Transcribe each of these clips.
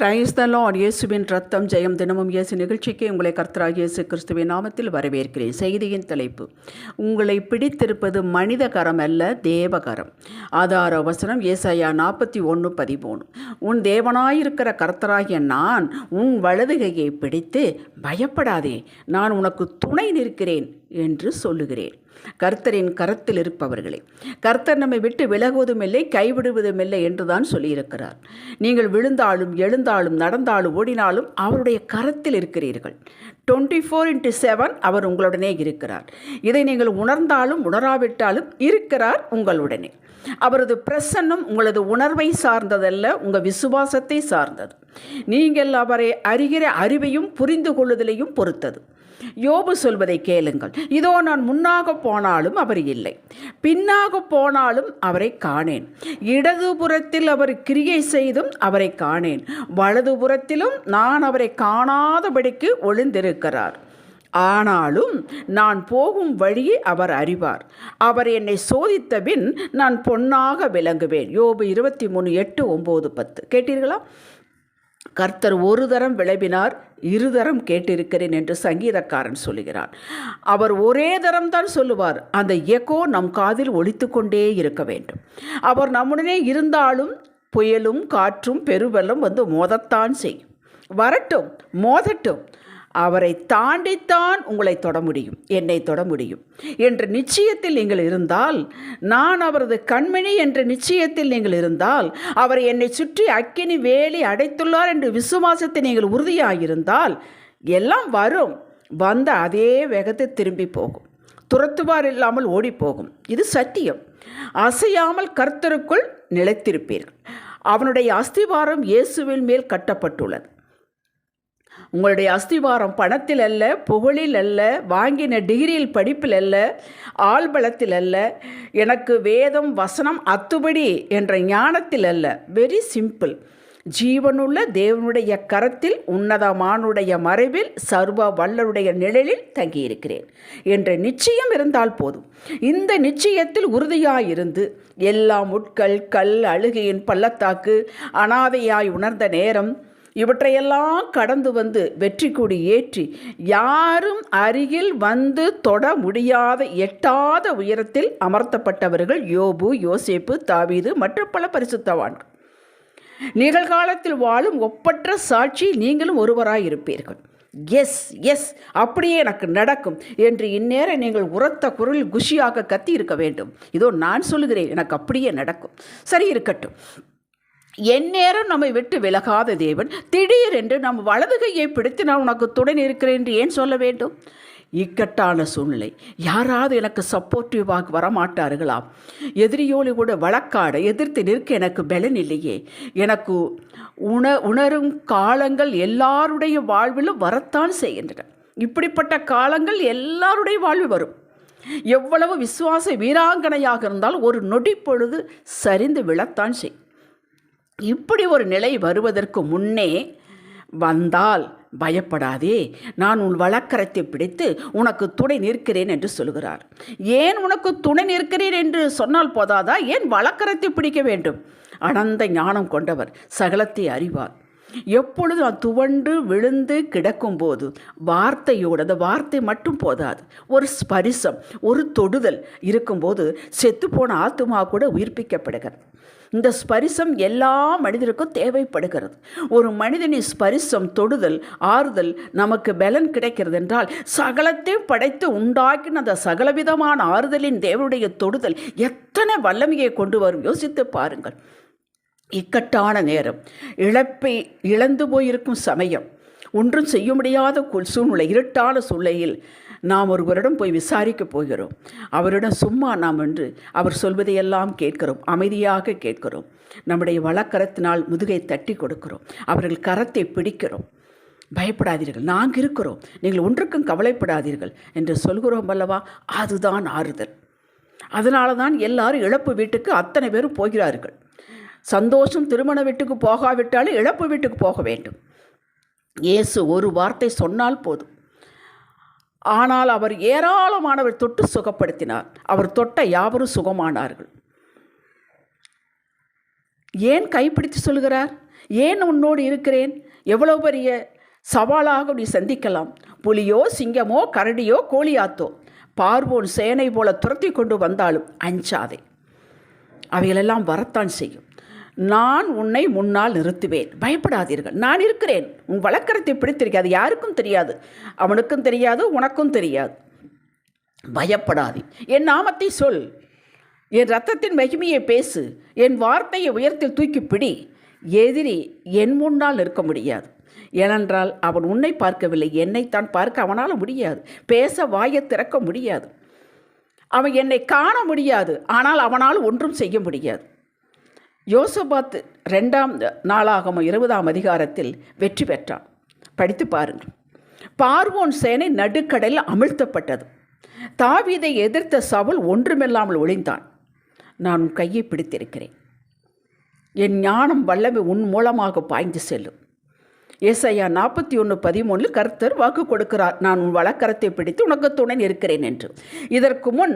Praise the Lord இயேசுவின் ரத்தம் ஜெயம் தினமும் இயேசு நிகழ்ச்சிக்கு உங்களை கர்த்தராக இயேசு கிறிஸ்துவின் நாமத்தில் வரவேற்கிறேன். செய்தியின் தலைப்பு உங்களை பிடித்திருப்பது மனித கரம் அல்ல தேவகரம். ஆதார வசனம் ஏசாயா நாற்பத்தி ஒன்று பதிமூணு. உன் தேவனாயிருக்கிற கர்த்தராகிய நான் உன் வலதுகையை பிடித்து பயப்படாதே. நான் உனக்கு துணை நிற்கிறேன். என்று சொல்லுகிறேன். கர்த்தரின் கரத்தில் இருப்பவர்களே கர்த்தர் நம்மை விட்டு விலகுவதும் இல்லை கைவிடுவதும் இல்லை என்றுதான் சொல்லியிருக்கிறார். நீங்கள் விழுந்தாலும் எழுந்தாலும் நடந்தாலும் ஓடினாலும் அவருடைய கரத்தில் இருக்கிறீர்கள். டுவெண்ட்டி ஃபோர் இன்ட்டு செவன் அவர் உங்களுடனே இருக்கிறார். இதை நீங்கள் உணர்ந்தாலும் உணராவிட்டாலும் இருக்கிறார் உங்களுடனே. அவரது பிரசன்னம் உங்களது உணர்வை சார்ந்ததல்ல உங்கள் விசுவாசத்தை சார்ந்தது. நீங்கள் அவரை அறிகிற அறிவையும் புரிந்து கொள்ளுதலையும் பொறுத்தது. யோபு சொல்வதை கேளுங்கள். இதோ நான் முன்னாக போனாலும் அவர் இல்லை. பின்னாக போனாலும் அவரை காணேன். இடதுபுறத்தில் அவர் கிரியை செய்தும் அவரை காணேன். வலதுபுறத்திலும் நான் அவரை காணாதபடிக்கு ஒளிந்திருக்கிறார். ஆனாலும் நான் போகும் வழியை அவர் அறிவார். அவர் என்னை சோதித்த பின் நான் பொன்னாக விளங்குவேன். யோபு இருபத்தி மூணு எட்டு ஒம்பது பத்து. கேட்டீர்களா? கர்த்தர் ஒரு தரம் விளைவினார் இருதரம் கேட்டிருக்கிறேன் என்று சங்கீதக்காரன் சொல்கிறார் அவர் ஒரே தரம் தான் சொல்லுவார். அந்த எக்கோ நம் காதில் ஒழித்து கொண்டே இருக்க வேண்டும். அவர் நம்முடனே இருந்தாலும் புயலும் காற்றும் பெருவெல்லம் வந்து மோதத்தான் செய்யும். வரட்டும் மோதட்டும். அவரை தாண்டித்தான் உங்களை தொட முடியும் என்னை தொட முடியும். என்ற நிச்சயத்தில் நீங்கள் இருந்தால் நான் அவரது கண்மணி என்ற நிச்சயத்தில் நீங்கள் இருந்தால் அவர் என்னை சுற்றி அக்கினி வேலி அடைத்துள்ளார் என்று விசுவாசத்தை நீங்கள் உறுதியாகியிருந்தால் எல்லாம் வரும். வந்த அதே வேகத்தை திரும்பி போகும். துரத்துவார் இல்லாமல் ஓடிப்போகும். போகும் இது சத்தியம். அசையாமல் கர்த்தருக்குள் நிலைத்திருப்பீர்கள். அவனுடைய அஸ்திவாரம் இயேசுவின் மேல் கட்டப்பட்டுள்ளது. உங்களுடைய அஸ்திவாரம் பணத்தில் அல்ல புகழில் அல்ல வாங்கின டிகிரியில் படிப்பில் அல்ல ஆள்பலத்தில் அல்ல. எனக்கு வேதம் வசனம் அத்துபடி என்ற ஞானத்தில் அல்ல. வெரி சிம்பிள் ஜீவனுள்ள தேவனுடைய கரத்தில் உன்னதமானுடைய மறைவில் சர்வ வல்லருடைய நிழலில் தங்கியிருக்கிறேன் என்ற நிச்சயம் இருந்தால் போதும். இந்த நிச்சயத்தில் உறுதியாயிருந்து எல்லா முட்கள் கல் அழுகையின் பள்ளத்தாக்கு அனாதையாய் உணர்ந்த நேரம் இவற்றையெல்லாம் கடந்து வந்து வெற்றி கொடி ஏற்றி யாரும் அருகில் வந்து தொட முடியாத எட்டாத உயரத்தில் அமர்த்தப்பட்டவர்கள் யோபு யோசேப்பு தாவீது மற்றும் பல பரிசுத்தவான்கள். நிகழ்காலத்தில் வாழும் ஒப்பற்ற சாட்சி நீங்களும் ஒருவராய் இருப்பீர்கள் எஸ் எஸ் அப்படியே எனக்கு நடக்கும் என்று இந்நேரம் நீங்கள் உரத்த குரலில் குஷியாக கத்தி இருக்க வேண்டும். இதோ நான் சொல்லுகிறேன் எனக்கு அப்படியே நடக்கும். சரி இருக்கட்டும். எந்நேரம் நம்மை விட்டு விலகாத தேவன். திடீரென்று நம் வலது கையை பிடித்து நான் உனக்கு துடன் இருக்கிறேன் என்று ஏன் சொல்ல வேண்டும்? இக்கட்டான சூழ்நிலை. யாராவது எனக்கு சப்போர்ட்டிவாக வரமாட்டார்களா எதிரியோடு கூட வழக்காட எதிர்த்து நிற்க எனக்கு பலன் இல்லையே. எனக்கு உண உணரும் காலங்கள் எல்லாருடைய வாழ்விலும் வரத்தான் செய்கின்றன. இப்படிப்பட்ட காலங்கள் எல்லாருடைய வாழ்வில் வரும். எவ்வளவு விசுவாச வீராங்கனையாக இருந்தால் ஒரு நொடி பொழுது சரிந்து விழத்தான் செய் இப்படி ஒரு நிலை வருவதற்கு முன்னே வந்தால் பயப்படாதே. நான் உன் வழக்கரத்தை பிடித்து உனக்கு துணை நிற்கிறேன் என்று சொல்கிறார். ஏன் உனக்கு துணை நிற்கிறேன் என்று சொன்னால் போதாதா? ஏன் வழக்கரத்தை பிடிக்க வேண்டும்? அனந்த ஞானம் கொண்டவர் சகலத்தை அறிவார். எப்பொழுது நான் துவண்டு விழுந்து கிடக்கும்போது வார்த்தையோடு அந்த வார்த்தை மட்டும் போதாது. ஒரு ஸ்பரிசம் ஒரு தொடுதல் இருக்கும்போது செத்துப்போன ஆத்துமா கூட உயிர்ப்பிக்கப்படுகிறது. இந்த ஸ்பரிசம் எல்லா மனிதருக்கும் தேவைப்படுகிறது. ஒரு மனிதனின் ஸ்பரிசம் தொடுதல் ஆறுதல் நமக்கு பலன் கிடைக்கிறது என்றால் சகலத்தையும் படைத்து உண்டாக்கின அந்த சகலவிதமான ஆறுதலின் தேவனுடைய தொடுதல் எத்தனை வல்லமையை கொண்டு வரும்? யோசித்து பாருங்கள். இக்கட்டான நேரம். இழப்பை இழந்து போயிருக்கும் சமயம். ஒன்றும் செய்ய முடியாத சூழ்நிலை இருட்டான சூழ்நிலையில் நாம் ஒருவரிடம் போய் விசாரிக்க போகிறோம். அவரிடம் சும்மா நாம் என்று அவர் சொல்வதையெல்லாம் கேட்கிறோம். அமைதியாக கேட்கிறோம். நம்முடைய வழக்கரத்தினால் முதுகை தட்டி கொடுக்கிறோம். அவர்கள் கரத்தை பிடிக்கிறோம். பயப்படாதீர்கள். நாங்கள் இருக்கிறோம். நீங்கள் ஒன்றுக்கும் கவலைப்படாதீர்கள் என்று சொல்கிறோம் அல்லவா? அதுதான் ஆறுதல். அதனால தான் எல்லாரும் இழப்பு வீட்டுக்கு அத்தனை பேரும் போகிறார்கள். சந்தோஷம் திருமண வீட்டுக்கு போகாவிட்டாலும் இழப்பு வீட்டுக்கு போக வேண்டும். இயேசு ஒரு வார்த்தை சொன்னால் போதும். ஆனால் அவர் ஏராளமானவர் தொட்டு சுகப்படுத்தினார். அவர் தொட்ட யாவரும் சுகமானார்கள். ஏன் கைப்பிடித்து சொல்கிறார் ஏன் உன்னோடு இருக்கிறேன்? எவ்வளோ பெரிய சவாலாக நீ சந்திக்கலாம். புலியோ சிங்கமோ கரடியோ கோழியாத்தோ பார்வோன் சேனை போல துரத்தி கொண்டு வந்தாலும் அஞ்சாதே. அவைகளெல்லாம் வரத்தான் செய்யும். நான் உன்னை முன்னால் நிறுத்துவேன். பயப்படாதீர்கள். நான் இருக்கிறேன். உன் வழக்கரத்தை பிடித்திருக்க அது யாருக்கும் தெரியாது. அவனுக்கும் தெரியாது உனக்கும் தெரியாது. பயப்படாதே. என் நாமத்தை சொல். என் ரத்தத்தின் மகிமையை பேசு. என் வார்த்தையை உயரத்தில் தூக்கி பிடி. எதிரி என் முன்னால் நிற்க முடியாது. ஏனென்றால் அவன் உன்னை பார்க்கவில்லை. என்னைத்தான் பார்க்க அவனால் முடியாது. பேச வாயை திறக்க முடியாது. அவன் என்னை காண முடியாது. ஆனால் அவனால் ஒன்றும் செய்ய முடியாது. யோசபாத் ரெண்டாம் நாளாகமோ இருபதாம் அதிகாரத்தில் வெற்றி பெற்றான். படித்து பாருங்கள். பார்வோன் சேனை நடுக்கடலில் அமிழ்த்தப்பட்டது. தாவீதை எதிர்த்த சவுல் ஒன்றுமில்லாமல் ஒளிந்தான். நான் உன் கையை பிடித்திருக்கிறேன். என் ஞானம் வல்லமை உன் மூலமாக பாய்ந்து செல்லும். ஏசையா நாற்பத்தி ஒன்று பதிமூணில் கர்த்தர் வாக்கு கொடுக்கிறார். நான் உன் வழக்கரத்தை பிடித்து உனக்கு துணை இருக்கிறேன் என்று. இதற்கு முன்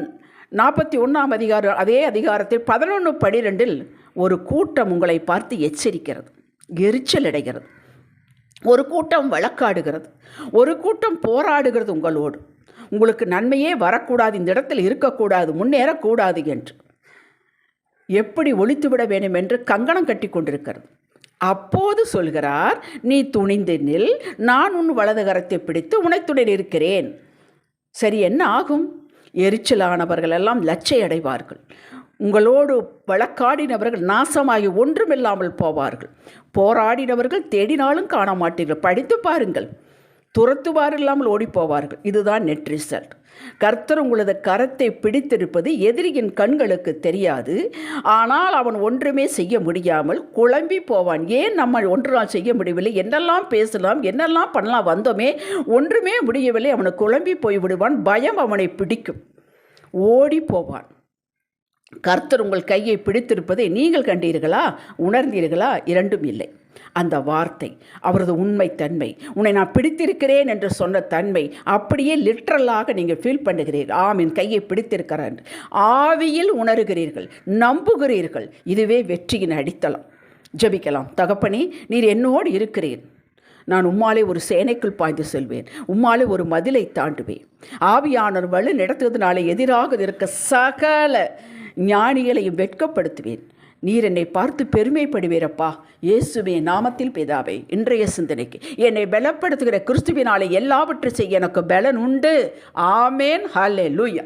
நாற்பத்தி ஒன்றாம் அதிகாரம் அதே அதிகாரத்தில் பதினொன்று பனிரெண்டில் ஒரு கூட்டம் உங்களை பார்த்து எச்சரிக்கிறது எரிச்சல் அடைகிறது. ஒரு கூட்டம் வழக்காடுகிறது ஒரு கூட்டம் போராடுகிறது உங்களோடு. உங்களுக்கு நன்மையே வரக்கூடாது இந்த இடத்தில் இருக்கக்கூடாது முன்னேறக்கூடாது என்று. எப்படி ஒழித்துவிட வேண்டும் என்று கங்கணம் கட்டி கொண்டிருக்கிறது. அப்போது சொல்கிறார் நீ துணிந்து நில் நான் உன் வலது கரத்தை பிடித்து உனைத்துடன் இருக்கிறேன். சரி என்ன ஆகும்? எரிச்சலானவர்கள் எல்லாம் லச்சை அடைவார்கள். உங்களோடு வழக்காடினவர்கள் நாசமாகி ஒன்றுமில்லாமல் போவார்கள். போராடினவர்கள் தேடினாலும் காண மாட்டீர்கள் படித்து பாருங்கள். துரத்துவார் இல்லாமல் ஓடிப்போவார்கள். இதுதான் நெட் ரிசல்ட் கர்த்தர் உங்களது கரத்தை பிடித்திருப்பது எதிரியின் கண்களுக்கு தெரியாது. ஆனால் அவன் ஒன்றுமே செய்ய முடியாமல் குழம்பி போவான். ஏன் நம்ம ஒன்றால் செய்ய முடியவில்லை? என்னெல்லாம் பேசலாம்? என்னெல்லாம் பண்ணலாம்? வந்தோமே ஒன்றுமே முடியவில்லை. அவனை குழம்பி போய் விடுவான். பயம் அவனை பிடிக்கும். ஓடி போவான். கர்த்தர் உங்கள் கையை பிடித்திருப்பதை நீங்கள் கண்டீர்களா? உணர்ந்தீர்களா? இரண்டும் இல்லை. அந்த வார்த்தை அவரது உண்மை தன்மை உன்னை நான் பிடித்திருக்கிறேன் என்று சொன்ன தன்மை அப்படியே லிட்ரலாக நீங்கள் ஃபீல் பண்ணுகிறீர்கள் ஆம் என் கையை பிடித்திருக்கிறேன் ஆவியில் உணர்கிறீர்கள் நம்புகிறீர்கள் இதுவே வெற்றியின் அடித்தளம். ஜபிக்கலாம். தகப்பனே நீர் என்னோடு இருக்கிறேன் நான் உம்மாலே ஒரு சேனைக்குள் பாய்ந்து செல்வேன். உம்மாலே ஒரு மதிலை தாண்டுவேன். ஆவியானவர் வழி நடத்துவதனாலே எதிராக இருக்க சகல ஞானிகளையும் வெட்கப்படுத்துவேன். நீர் என்னை பார்த்து பெருமைப்படுவீரப்பா. இயேசுவே நாமத்தில் பிதாவே இன்றைய சிந்தனைக்கு. என்னை பலப்படுத்துகிற கிறிஸ்துவினாலே எல்லாவற்றை செய்ய எனக்கு பலன் உண்டு. ஆமேன். ஹலே லூயா